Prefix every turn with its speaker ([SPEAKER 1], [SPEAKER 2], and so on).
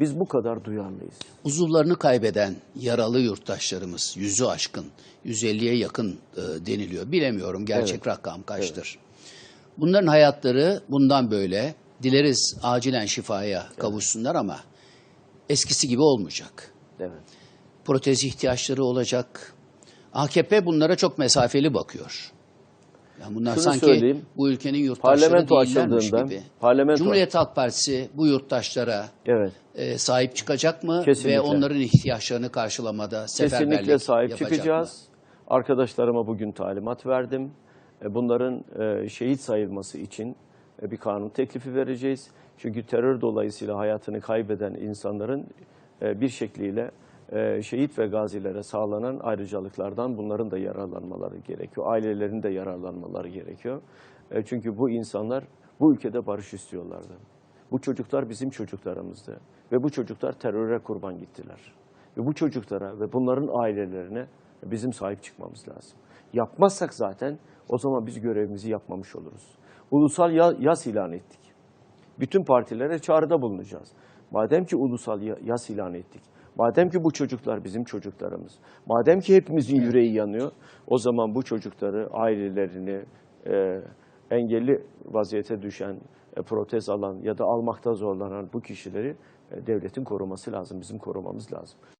[SPEAKER 1] Biz bu kadar duyarlıyız.
[SPEAKER 2] Uzuvlarını kaybeden yaralı yurttaşlarımız yüzü aşkın, 150'ye yakın e, deniliyor. Bilemiyorum gerçek rakam kaçtır. Bunların hayatları bundan böyle dileriz acilen şifaya kavuşsunlar ama eskisi gibi olmayacak.
[SPEAKER 1] Evet.
[SPEAKER 2] Protez ihtiyaçları olacak. AKP bunlara çok mesafeli bakıyor. Yani bunlar
[SPEAKER 1] Şunu
[SPEAKER 2] sanki
[SPEAKER 1] söyleyeyim.
[SPEAKER 2] bu ülkenin yurttaşları
[SPEAKER 1] Parlamento
[SPEAKER 2] değillermiş
[SPEAKER 1] açıldığında-
[SPEAKER 2] gibi.
[SPEAKER 1] parlamento-
[SPEAKER 2] Cumhuriyet Halk Partisi bu yurttaşlara
[SPEAKER 1] Evet.
[SPEAKER 2] e, sahip çıkacak mı
[SPEAKER 1] Kesinlikle.
[SPEAKER 2] ve onların ihtiyaçlarını karşılamada seferberlik
[SPEAKER 1] Kesinlikle sahip
[SPEAKER 2] yapacak
[SPEAKER 1] çıkacağız.
[SPEAKER 2] mı?
[SPEAKER 1] Arkadaşlarıma bugün talimat verdim. E, Bunların e, şehit sayılması için e, bir kanun teklifi vereceğiz. Çünkü terör dolayısıyla hayatını kaybeden insanların e, bir şekliyle e, şehit ve gazilere sağlanan ayrıcalıklardan bunların da yararlanmaları gerekiyor. Ailelerin de yararlanmaları gerekiyor. E, Çünkü bu insanlar bu ülkede barış istiyorlardı. Bu çocuklar bizim çocuklarımızdı ve bu çocuklar teröre kurban gittiler. Ve bu çocuklara ve bunların ailelerine bizim sahip çıkmamız lazım. Yapmazsak zaten o zaman biz görevimizi yapmamış oluruz. Ulusal ya- yas ilan ettik. Bütün partilere çağrıda bulunacağız. Madem ki ulusal ya- yas ilan ettik, madem ki bu çocuklar bizim çocuklarımız, madem ki hepimizin yüreği yanıyor, o zaman bu çocukları, ailelerini, e, engelli vaziyete düşen, e, protez alan ya da almakta zorlanan bu kişileri e, devletin koruması lazım, bizim korumamız lazım.